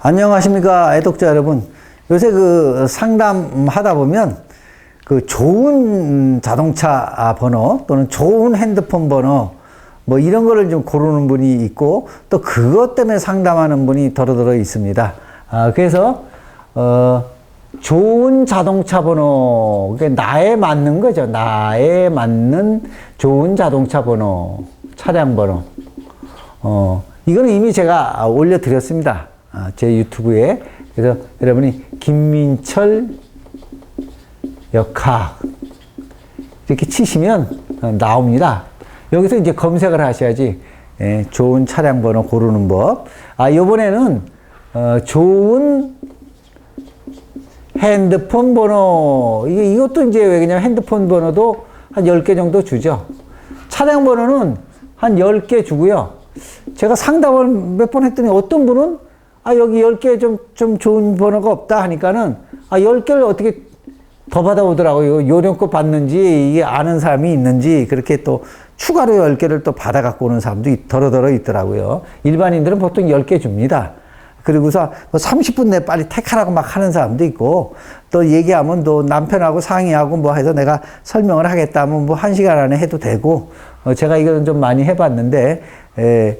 안녕하십니까 애독자 여러분. 요새 그 상담하다 보면 그 좋은 자동차 번호 또는 좋은 핸드폰 번호 뭐 이런 거를 좀 고르는 분이 있고 또 그것 때문에 상담하는 분이 더러더러 있습니다. 아, 그래서 어, 좋은 자동차 번호, 그게 나에 맞는 거죠. 나에 맞는 좋은 자동차 번호, 차량 번호. 어, 이거는 이미 제가 올려드렸습니다. 아, 제 유튜브에. 그래서 여러분이 김민철 역학 이렇게 치시면 어, 나옵니다. 여기서 이제 검색을 하셔야지. 예, 좋은 차량 번호 고르는 법. 아, 요번에는 어, 좋은 핸드폰 번호. 이게 이것도 이제 왜 그냥 핸드폰 번호도 한 10개 정도 주죠. 차량 번호는 한 10개 주고요. 제가 상담을 몇 번 했더니 어떤 분은 아, 여기 10개 좀, 좀 좋은 번호가 없다 하니까는 아, 10개를 어떻게 더 받아오더라고요. 요령껏 받는지, 이게 아는 사람이 있는지, 그렇게 또 추가로 10개를 또 받아 갖고 오는 사람도 있- 더러더러 있더라고요. 일반인들은 보통 10개 줍니다. 그리고서 뭐 30분 내에 빨리 택하라고 막 하는 사람도 있고, 또 얘기하면 또 남편하고 상의하고 뭐 해서 내가 설명을 하겠다 하면 뭐한 시간 안에 해도 되고, 어, 제가 이거는 좀 많이 해봤는데, 에,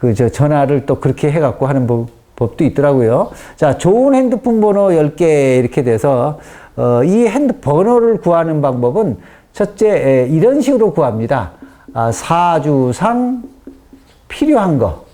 그 저 전화를 또 그렇게 해갖고 하는 법, 법도 있더라고요. 자, 좋은 핸드폰 번호 10개 이렇게 돼서, 어, 이 핸드 번호를 구하는 방법은 첫째, 에, 이런 식으로 구합니다. 아, 사주상 필요한 거.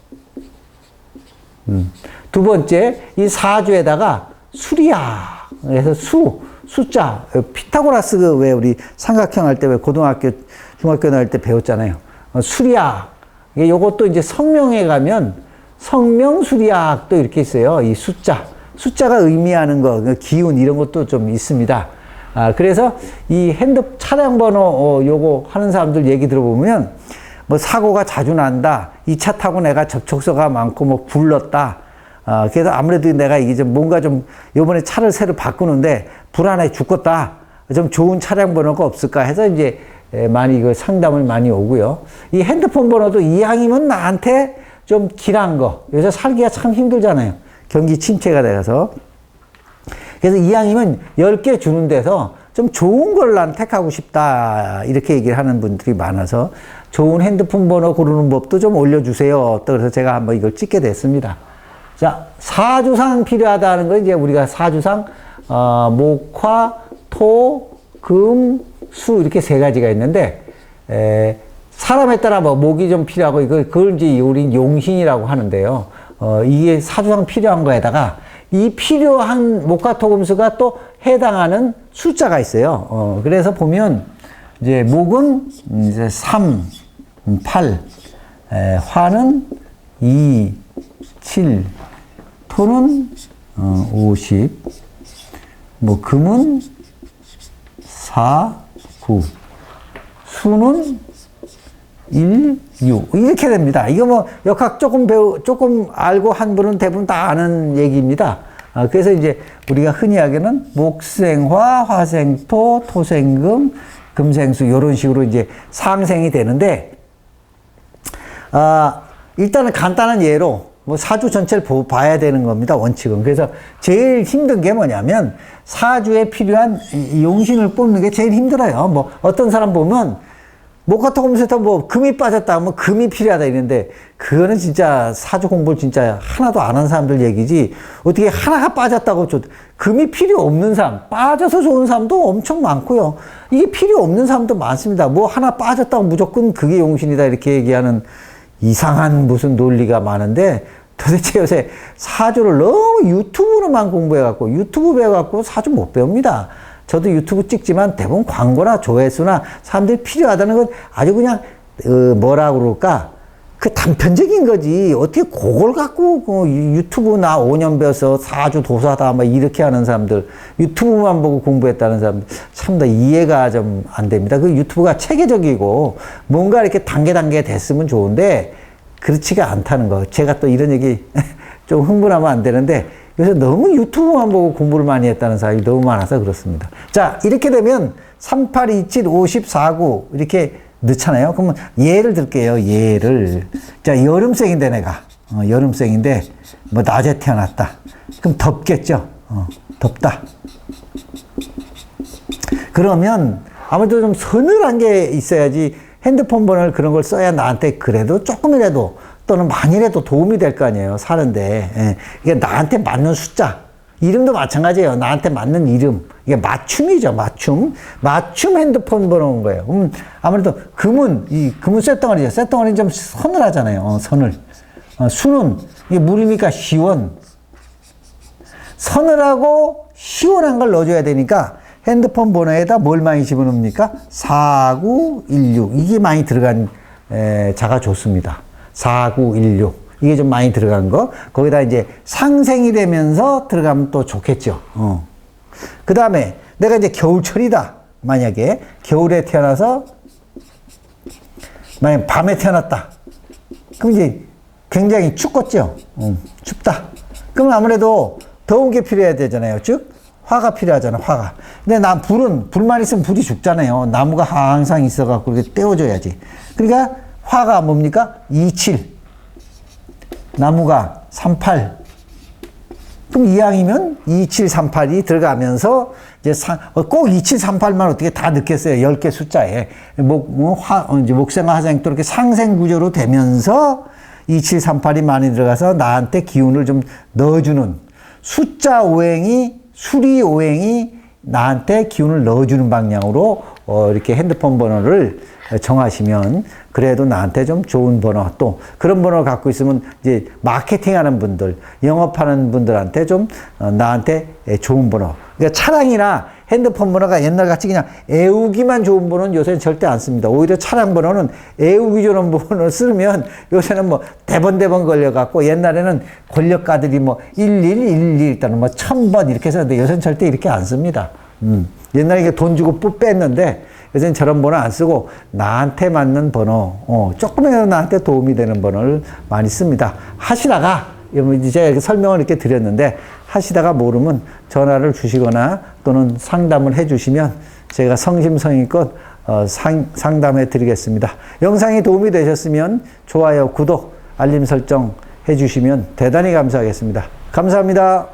음. 두 번째, 이 사주에다가 수리야. 그래서 수, 숫자. 피타고라스 그 왜 우리 삼각형 할 때 왜 고등학교, 중학교 나올 때 배웠잖아요. 어, 수리야. 이게 요것도 이제 성명에 가면 성명수리학도 이렇게 있어요. 이 숫자. 숫자가 의미하는 거, 그 기운 이런 것도 좀 있습니다. 아, 그래서 이 핸드 차량 번호 어, 요거 하는 사람들 얘기 들어보면 뭐 사고가 자주 난다. 이 차 타고 내가 접촉서가 많고 뭐 굴렀다. 아, 그래서 아무래도 내가 이게 좀 뭔가 좀 요번에 차를 새로 바꾸는데 불안해 죽겠다. 좀 좋은 차량 번호가 없을까 해서 이제 에, 많이 그 상담을 많이 오고요. 이 핸드폰 번호도 이왕이면 나한테 좀 길한 거. 요새 살기가 참 힘들잖아요. 경기 침체가 돼서. 그래서 이왕이면 10개 주는 데서 좀 좋은 걸 난 택하고 싶다. 이렇게 얘기를 하는 분들이 많아서 좋은 핸드폰 번호 고르는 법도 좀 올려주세요. 또 그래서 제가 한번 이걸 찍게 됐습니다. 자, 사주상 필요하다는 건 이제 우리가 사주상, 어, 목화, 토, 금, 수 이렇게 세 가지가 있는데, 에, 사람에 따라 뭐 목이 좀 필요하고 이걸 그걸 이제 우리 용신이라고 하는데요. 어, 이게 사주상 필요한 거에다가 이 필요한 목화토금수가 또 해당하는 숫자가 있어요. 어, 그래서 보면 이제 목은 이제 3, 8, 에, 화는 2, 7, 토는 어, 50, 뭐 금은 4, 9, 수는 1, 6 이렇게 됩니다. 이거 뭐 역학 조금 배우 조금 알고 한 분은 대부분 다 아는 얘기입니다. 아, 그래서 이제 우리가 흔히 하기는 목생화, 화생토, 토생금, 금생수 이런 식으로 이제 상생이 되는데 아, 일단은 간단한 예로 뭐 사주 전체를 보, 봐야 되는 겁니다. 원칙은. 그래서 제일 힘든 게 뭐냐면 사주에 필요한 이 용신을 뽑는 게 제일 힘들어요. 뭐 어떤 사람 보면 목화토 금수에서 뭐 금이 빠졌다 하면 금이 필요하다 이랬는데 그거는 진짜 사주 공부를 진짜 하나도 안 한 사람들 얘기지 어떻게 하나가 빠졌다고 저 금이 필요 없는 사람 빠져서 좋은 사람도 엄청 많고요 이게 필요 없는 사람도 많습니다 뭐 하나 빠졌다고 무조건 그게 용신이다 이렇게 얘기하는 이상한 무슨 논리가 많은데 도대체 요새 사주를 너무 유튜브로만 공부해갖고 유튜브 배워갖고 사주 못 배웁니다. 저도 유튜브 찍지만 대부분 광고나 조회수나 사람들이 필요하다는 건 아주 그냥 어, 뭐라 그럴까 그 단편적인 거지 어떻게 그걸 갖고 그 유튜브 나 5년 배워서 사주 도사다 막 이렇게 하는 사람들 유튜브만 보고 공부했다는 사람들 참다 이해가 좀 안 됩니다. 그 유튜브가 체계적이고 뭔가 이렇게 단계 단계 됐으면 좋은데 그렇지가 않다는 거. 제가 또 이런 얘기 좀 흥분하면 안 되는데 요새 너무 유튜브만 보고 공부를 많이 했다는 사람이 너무 많아서 그렇습니다. 자, 이렇게 되면 38, 27, 50, 49 이렇게 넣잖아요. 그러면 예를 들게요. 예를. 자, 여름생인데 내가. 어, 여름생인데 뭐 낮에 태어났다. 그럼 덥겠죠. 어, 덥다. 그러면 아무래도 좀 서늘한 게 있어야지 핸드폰 번호를 그런 걸 써야 나한테 그래도 조금이라도 또는 많이라도 도움이 될 거 아니에요. 사는데. 예. 이게 나한테 맞는 숫자. 이름도 마찬가지예요. 나한테 맞는 이름. 이게 맞춤이죠. 맞춤. 맞춤 핸드폰 번호인 거예요. 그럼 아무래도 금은, 이 금은 쇳덩어리죠. 쇳덩어리는 좀 서늘하잖아요. 어, 서늘. 어, 수는 이게 물이니까 시원. 서늘하고 시원한 걸 넣어줘야 되니까 핸드폰 번호에다 뭘 많이 집어넣습니까? 4916. 이게 많이 들어간 에, 자가 좋습니다. 4916. 이게 좀 많이 들어간 거. 거기다 이제 상생이 되면서 들어가면 또 좋겠죠. 어. 그 다음에 내가 이제 겨울철이다. 만약에 겨울에 태어나서 만약 밤에 태어났다. 그럼 이제 굉장히 춥겠죠. 음, 춥다. 그럼 아무래도 더운 게 필요해야 되잖아요. 즉 화가 필요하잖아. 화가. 근데 난 불은 불만 있으면 불이 죽잖아요. 나무가 항상 있어갖고 이렇게 떼워줘야지. 그러니까 화가 뭡니까? 27. 나무가 38. 그럼 이왕이면 2738이 들어가면서 이제 사, 어, 꼭 2738만 어떻게 다 넣겠어요. 10개 숫자에. 목, 뭐 화, 어, 이제 목생과 화생도 이렇게 상생 구조로 되면서 2738이 많이 들어가서 나한테 기운을 좀 넣어주는 숫자 오행이, 수리 오행이 나한테 기운을 넣어주는 방향으로 어, 이렇게 핸드폰 번호를 정하시면 그래도 나한테 좀 좋은 번호 또 그런 번호를 갖고 있으면 이제 마케팅 하는 분들 영업하는 분들한테 좀 어, 나한테 좋은 번호 그러니까 차량이나 핸드폰 번호가 옛날 같이 그냥 애우기만 좋은 번호는 요새는 절대 안 씁니다. 오히려 차량 번호는 애우기 좋은 번호를 쓰면 요새는 뭐 대번대번 걸려갖고 옛날에는 권력가들이 뭐 1111 일단은 뭐 1000번 이렇게 썼는데 요새는 절대 이렇게 안 씁니다. 음. 옛날에 돈 주고 뿌 뺐는데 요새는 저런 번호 안 쓰고 나한테 맞는 번호, 어, 조금이라도 나한테 도움이 되는 번호를 많이 씁니다. 하시다가 이제 설명을 이렇게 드렸는데 하시다가 모르면 전화를 주시거나 또는 상담을 해주시면 제가 성심성의껏 어, 상, 상담해 드리겠습니다. 영상이 도움이 되셨으면 좋아요, 구독, 알림 설정 해주시면 대단히 감사하겠습니다. 감사합니다.